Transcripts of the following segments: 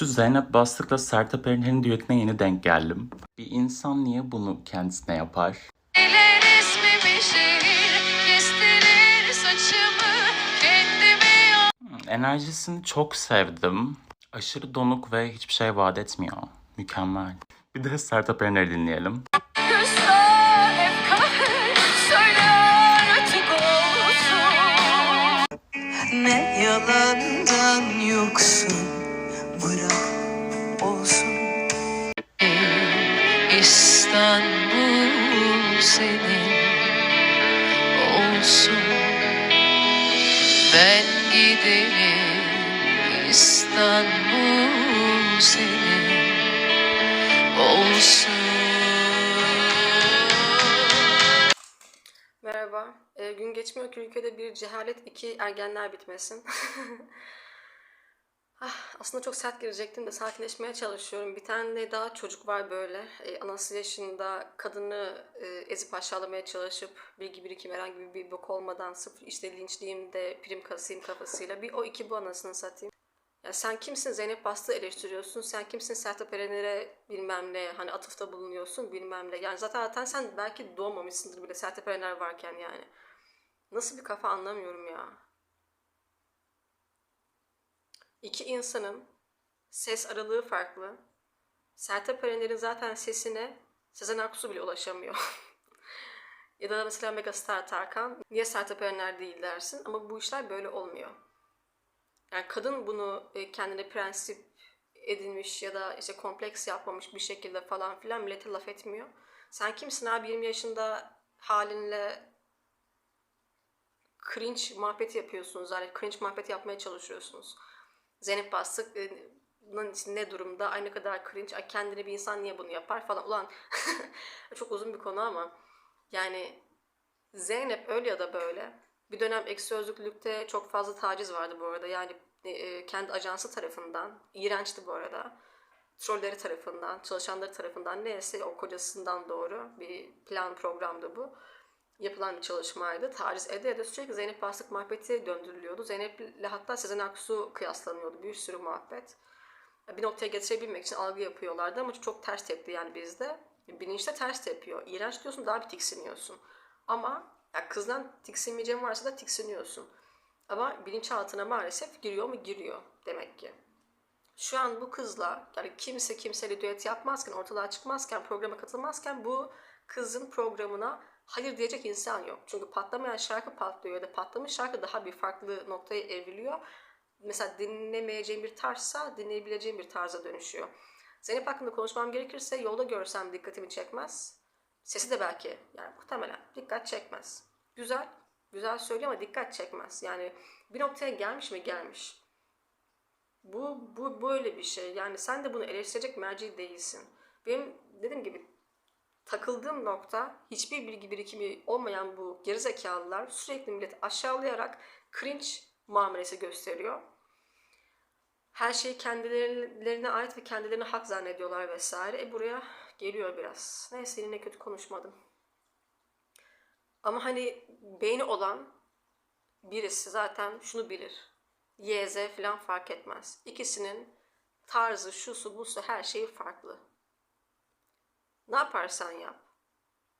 Şu Zeynep Bastık'la Sertab Erener'in düetine yeni denk geldim. Bir insan niye bunu kendisine yapar? Hmm, Enerjisini çok sevdim. Aşırı donuk ve hiçbir şey vaat etmiyor. Mükemmel. Bir de Sertab Erener'i dinleyelim. İstanbul senin olsun Merhaba. Ee, gün geçmiyor ki ülkede bir cehalet, iki ergenler bitmesin. ah, aslında çok sert girecektim de sakinleşmeye çalışıyorum. Bir tane daha çocuk var böyle. Ee, anası yaşında kadını e, ezip aşağılamaya çalışıp bilgi birikim herhangi bir bok olmadan sırf işte linçliyim de prim kasayım kafasıyla. Bir o iki bu anasını satayım. Ya sen kimsin Zeynep Bastığı eleştiriyorsun. Sen kimsin Sertab Erener'e bilmem ne hani atıfta bulunuyorsun bilmem ne. Yani zaten, zaten sen belki doğmamışsındır bile Sertab Erener varken yani. Nasıl bir kafa anlamıyorum ya. İki insanın ses aralığı farklı. Sertab Erener'in zaten sesine Sezen Aksu bile ulaşamıyor. ya da mesela Megastar Tarkan niye Sertab Erener değil dersin ama bu işler böyle olmuyor. Yani kadın bunu e, kendine prensip edinmiş ya da işte kompleks yapmamış bir şekilde falan filan millete laf etmiyor. Sen kimsin abi 20 yaşında halinle cringe muhabbeti yapıyorsunuz. Yani cringe muhabbeti yapmaya çalışıyorsunuz. Zeynep Bastık e, ne durumda? Ay kadar cringe. Ay kendine bir insan niye bunu yapar falan. Ulan çok uzun bir konu ama yani Zeynep öyle ya da böyle. Bir dönem eksi sözlüklükte çok fazla taciz vardı bu arada. Yani e, kendi ajansı tarafından. iğrençti bu arada. Trolleri tarafından, çalışanları tarafından neyse o kocasından doğru bir plan programdı bu. Yapılan bir çalışmaydı. Taciz ede ede sürekli Zeynep Bastık muhabbeti döndürülüyordu. Zeynep'le hatta Sezen Aksu kıyaslanıyordu. Bir sürü muhabbet. Bir noktaya getirebilmek için algı yapıyorlardı ama çok ters tepti yani bizde. Bilinçte ters tepiyor. İğrenç diyorsun daha bir tiksiniyorsun. Ama ya kızdan tiksinmeyeceğin varsa da tiksiniyorsun. Ama bilinçaltına maalesef giriyor mu? Giriyor demek ki. Şu an bu kızla yani kimse kimseyle düet yapmazken, ortalığa çıkmazken, programa katılmazken bu kızın programına hayır diyecek insan yok. Çünkü patlamayan şarkı patlıyor ya da patlamış şarkı daha bir farklı noktaya evriliyor. Mesela dinlemeyeceğim bir tarzsa dinleyebileceğim bir tarza dönüşüyor. Zeynep hakkında konuşmam gerekirse yolda görsem dikkatimi çekmez. Sesi de belki yani muhtemelen dikkat çekmez. Güzel, güzel söylüyor ama dikkat çekmez. Yani bir noktaya gelmiş mi gelmiş. Bu, bu böyle bir şey. Yani sen de bunu eleştirecek merci değilsin. Benim dediğim gibi takıldığım nokta hiçbir bilgi birikimi olmayan bu gerizekalılar sürekli milleti aşağılayarak cringe muamelesi gösteriyor. Her şeyi kendilerine ait ve kendilerine hak zannediyorlar vesaire. E buraya geliyor biraz. Neyse yine kötü konuşmadım. Ama hani beyni olan birisi zaten şunu bilir. Y, Z falan fark etmez. İkisinin tarzı, şusu, busu her şeyi farklı. Ne yaparsan yap.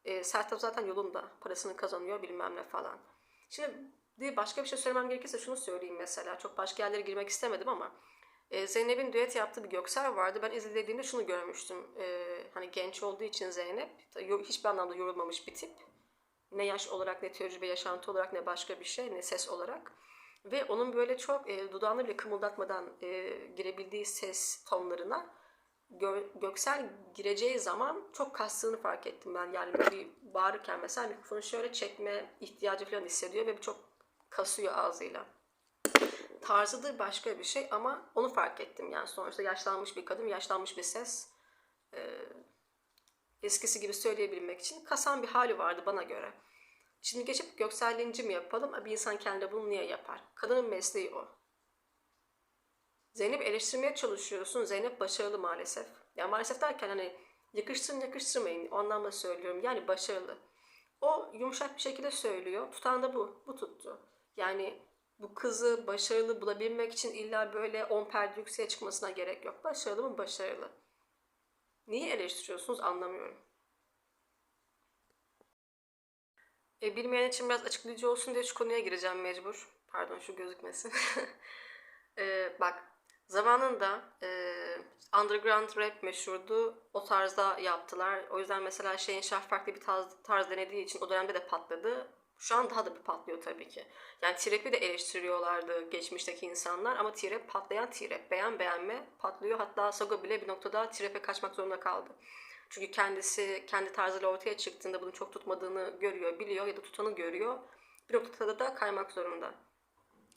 E, Sertab zaten yolunda. Parasını kazanıyor bilmem ne falan. Şimdi başka bir şey söylemem gerekirse şunu söyleyeyim mesela. Çok başka yerlere girmek istemedim ama. E, Zeynep'in düet yaptığı bir Göksel vardı. Ben izlediğimde şunu görmüştüm. E, hani genç olduğu için Zeynep hiçbir anlamda yorulmamış bir tip. Ne yaş olarak, ne tecrübe, yaşantı olarak, ne başka bir şey, ne ses olarak. Ve onun böyle çok e, dudağını bile kımıldatmadan e, girebildiği ses tonlarına Gö- Göksel gireceği zaman çok kastığını fark ettim ben. Yani bir bağırırken mesela mikrofonu şöyle çekme ihtiyacı falan hissediyor ve çok kasıyor ağzıyla. Tarzıdır başka bir şey ama onu fark ettim. Yani sonuçta yaşlanmış bir kadın, yaşlanmış bir ses. Ee, eskisi gibi söyleyebilmek için kasan bir hali vardı bana göre. Şimdi geçip Göksel'inci mi yapalım? Bir insan kendi bunu niye yapar? Kadının mesleği o. Zeynep eleştirmeye çalışıyorsun. Zeynep başarılı maalesef. Ya maalesef derken hani yakıştırın yakıştırmayın o anlamda söylüyorum. Yani başarılı. O yumuşak bir şekilde söylüyor. Tutan da bu. Bu tuttu. Yani bu kızı başarılı bulabilmek için illa böyle 10 perde yükseğe çıkmasına gerek yok. Başarılı mı başarılı. Niye eleştiriyorsunuz anlamıyorum. E, bilmeyen için biraz açıklayıcı olsun diye şu konuya gireceğim mecbur. Pardon şu gözükmesin. e, bak zamanında e, underground rap meşhurdu. O tarzda yaptılar. O yüzden mesela şeyin şah farklı bir tarz, tarz denediği için o dönemde de patladı. Şu an daha da bir patlıyor tabii ki. Yani T-Rap'i de eleştiriyorlardı geçmişteki insanlar ama T-Rap patlayan T-Rap. Beğen beğenme patlıyor. Hatta Sago bile bir noktada T-Rap'e kaçmak zorunda kaldı. Çünkü kendisi kendi tarzıyla ortaya çıktığında bunun çok tutmadığını görüyor, biliyor ya da tutanı görüyor. Bir noktada da kaymak zorunda.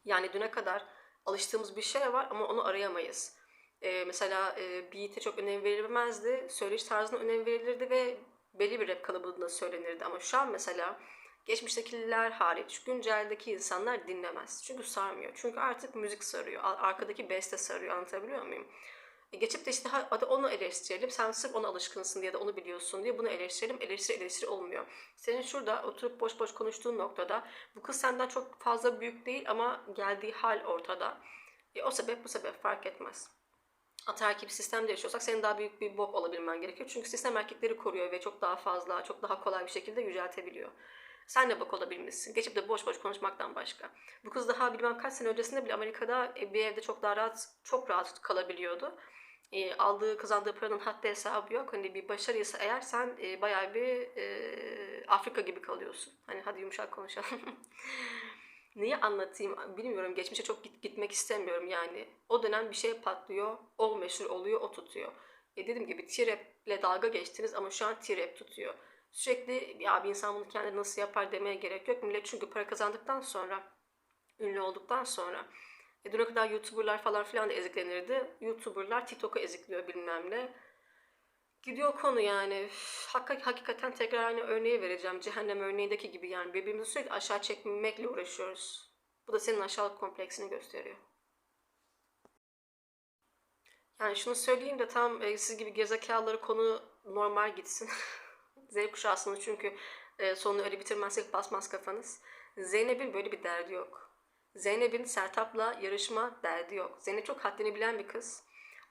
Yani düne kadar alıştığımız bir şey var ama onu arayamayız. Ee, mesela e, beat'e çok önem verilmezdi. Söyleyiş tarzına önem verilirdi ve belli bir rap kalıbında söylenirdi. Ama şu an mesela geçmiştekiler hariç günceldeki insanlar dinlemez. Çünkü sarmıyor. Çünkü artık müzik sarıyor. Ar- Arkadaki beste sarıyor. Anlatabiliyor muyum? E, Geçip de işte "Ha, hadi onu eleştirelim. Sen sırf ona alışkınsın diye de onu biliyorsun diye bunu eleştirelim. Eleştiri eleştiri olmuyor. Senin şurada oturup boş boş konuştuğun noktada bu kız senden çok fazla büyük değil ama geldiği hal ortada. E, o sebep bu sebep fark etmez. Ataerkil bir sistemde yaşıyorsak senin daha büyük bir bok olabilmen gerekiyor. Çünkü sistem erkekleri koruyor ve çok daha fazla, çok daha kolay bir şekilde yüceltebiliyor. Sen de bok olabilmişsin. Geçip de boş boş konuşmaktan başka. Bu kız daha bilmem kaç sene öncesinde bile Amerika'da e, bir evde çok daha rahat, çok rahat kalabiliyordu. E, aldığı, kazandığı paranın haddi hesabı yok. Hani bir başarıysa eğer sen e, bayağı bir e, Afrika gibi kalıyorsun. Hani hadi yumuşak konuşalım. Neyi anlatayım bilmiyorum. Geçmişe çok git, gitmek istemiyorum yani. O dönem bir şey patlıyor, o meşhur oluyor, o tutuyor. E dediğim gibi T-Rap'le dalga geçtiniz ama şu an T-Rap tutuyor. Sürekli ya bir insan bunu kendi nasıl yapar demeye gerek yok. Millet çünkü para kazandıktan sonra, ünlü olduktan sonra e düne kadar YouTuber'lar falan filan da eziklenirdi. YouTuber'lar TikTok'u ezikliyor bilmem ne. Gidiyor konu yani. Hakik, hakikaten tekrar aynı örneği vereceğim. Cehennem örneğindeki gibi yani birbirimizi sürekli aşağı çekmekle uğraşıyoruz. Bu da senin aşağılık kompleksini gösteriyor. Yani şunu söyleyeyim de tam e, siz gibi gerizekalıları konu normal gitsin. Z kuşağısını çünkü e, sonunu öyle bitirmezsek basmaz kafanız. Zeynep'in böyle bir derdi yok. Zeynep'in Sertap'la yarışma derdi yok. Zeynep çok haddini bilen bir kız.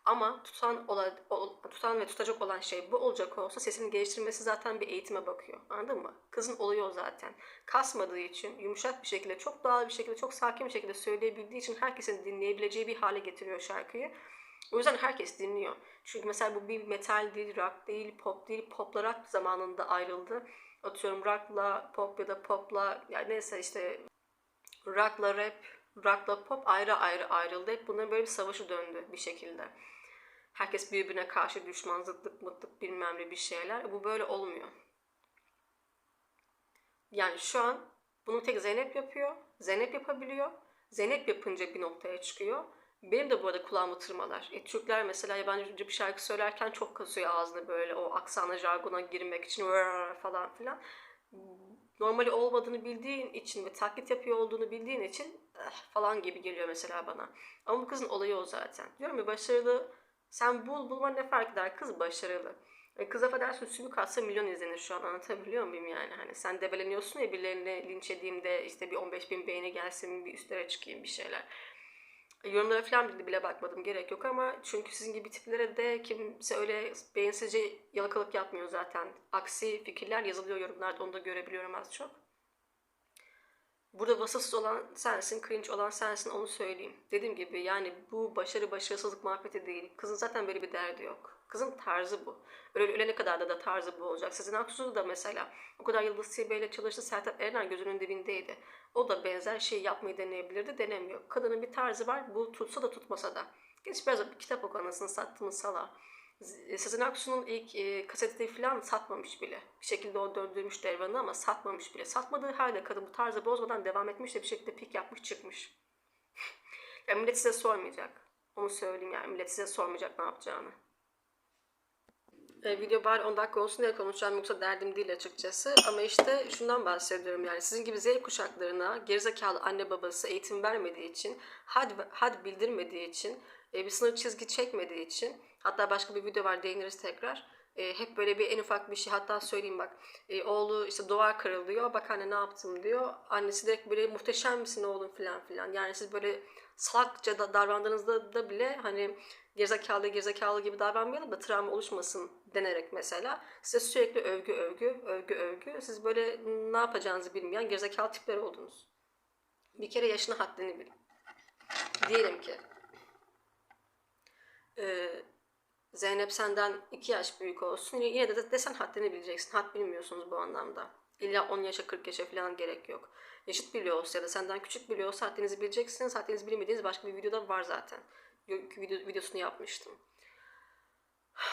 Ama tutan, ola, ol- tutan ve tutacak olan şey bu olacak olsa sesini geliştirmesi zaten bir eğitime bakıyor. Anladın mı? Kızın olayı o zaten. Kasmadığı için yumuşak bir şekilde, çok doğal bir şekilde, çok sakin bir şekilde söyleyebildiği için herkesin dinleyebileceği bir hale getiriyor şarkıyı. O yüzden herkes dinliyor. Çünkü mesela bu bir metal değil, rock değil, pop değil. Popla rock zamanında ayrıldı. Atıyorum rockla pop ya da popla yani neyse işte rockla rap, rockla pop ayrı ayrı ayrıldı. Hep bunların böyle bir savaşı döndü bir şekilde. Herkes birbirine karşı düşman, zıtlık, mıtlık bilmem ne bir şeyler. Bu böyle olmuyor. Yani şu an bunu tek Zeynep yapıyor. Zeynep yapabiliyor. Zeynep yapınca bir noktaya çıkıyor. Benim de bu arada kulağımı tırmalar. E, Türkler mesela yabancı bir şarkı söylerken çok kasıyor ağzını böyle o aksana, jargona girmek için falan filan. Normali olmadığını bildiğin için ve taklit yapıyor olduğunu bildiğin için "Eh" falan gibi geliyor mesela bana. Ama bu kızın olayı o zaten. Diyorum ya başarılı sen bul bulma ne fark eder? Kız başarılı. E, kız affedersin sümük atsa milyon izlenir şu an anlatabiliyor muyum yani? Hani sen debeleniyorsun ya birilerini linç edeyim işte bir 15 bin beğeni gelsin bir üstlere çıkayım bir şeyler. Yorumlara falan bile, bile bakmadım gerek yok ama çünkü sizin gibi tiplere de kimse öyle beğensizce yalakalık yapmıyor zaten. Aksi fikirler yazılıyor yorumlarda onu da görebiliyorum az çok. Burada vasıfsız olan sensin, cringe olan sensin onu söyleyeyim. Dediğim gibi yani bu başarı başarısızlık muhabbeti değil. Kızın zaten böyle bir derdi yok. Kızın tarzı bu. Öyle ölene kadar da, da tarzı bu olacak. Sizin Aksu da mesela o kadar Yıldız Tilbe ile çalıştı. Sertab Erener gözünün dibindeydi. O da benzer şey yapmayı deneyebilirdi. Denemiyor. Kadının bir tarzı var. Bu tutsa da tutmasa da. Geç biraz bir kitap oku anasını sattığımız sala. Sezen Aksu'nun ilk e, kaseti falan satmamış bile. Bir şekilde o döndürmüş devranı ama satmamış bile. Satmadığı halde kadın bu tarzı bozmadan devam etmiş de bir şekilde pik yapmış çıkmış. yani millet size sormayacak. Onu söyleyeyim yani millet size sormayacak ne yapacağını. E, video bari 10 dakika olsun diye konuşacağım yoksa derdim değil açıkçası. Ama işte şundan bahsediyorum yani sizin gibi Z kuşaklarına gerizekalı anne babası eğitim vermediği için, had, had bildirmediği için, e, bir sınır çizgi çekmediği için, hatta başka bir video var değiniriz tekrar. E, hep böyle bir en ufak bir şey hatta söyleyeyim bak e, oğlu işte duvar kırılıyor bak anne ne yaptım diyor. Annesi direkt böyle muhteşem misin oğlum filan filan. Yani siz böyle salakça da davrandığınızda da bile hani gerizekalı gerizekalı gibi davranmayalım da travma oluşmasın denerek mesela size sürekli övgü övgü övgü övgü siz böyle ne yapacağınızı bilmeyen gerizekalı tipler oldunuz. Bir kere yaşını haddini bilin. Diyelim ki e, Zeynep senden 2 yaş büyük olsun. Yine de desen haddini bileceksin. Had bilmiyorsunuz bu anlamda. İlla 10 yaşa 40 yaşa falan gerek yok. Yaşıt biliyor olsa ya da senden küçük biliyor olsa haddinizi bileceksiniz. Haddinizi bilmediğiniz başka bir videoda var zaten. Video, videosunu yapmıştım.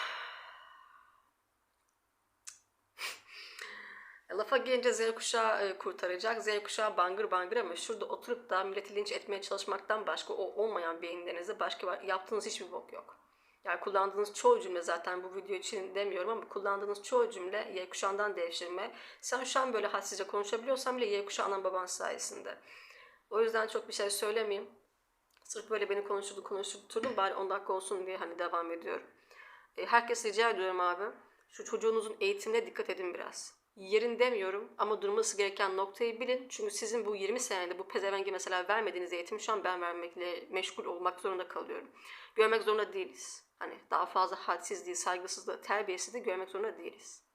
Lafa gelince Z kuşağı e, kurtaracak. Z kuşağı bangır bangır ama şurada oturup da milleti linç etmeye çalışmaktan başka o olmayan beyinlerinizde başka yaptığınız hiçbir bok yok. Yani kullandığınız çoğu cümle zaten bu video için demiyorum ama kullandığınız çoğu cümle Y kuşağından devşirme. Sen şu an böyle hadsizce konuşabiliyorsan bile Y kuşağı anan baban sayesinde. O yüzden çok bir şey söylemeyeyim. Sırf böyle beni konuşturdu konuşturdum bari 10 dakika olsun diye hani devam ediyorum. E, herkes rica ediyorum abi. Şu çocuğunuzun eğitimine dikkat edin biraz. Yerin demiyorum ama durması gereken noktayı bilin. Çünkü sizin bu 20 senede bu pezevenge mesela vermediğiniz eğitimi şu an ben vermekle meşgul olmak zorunda kalıyorum. Görmek zorunda değiliz. Hani daha fazla hadsizliği, saygısızlığı, terbiyesizliği görmek zorunda değiliz.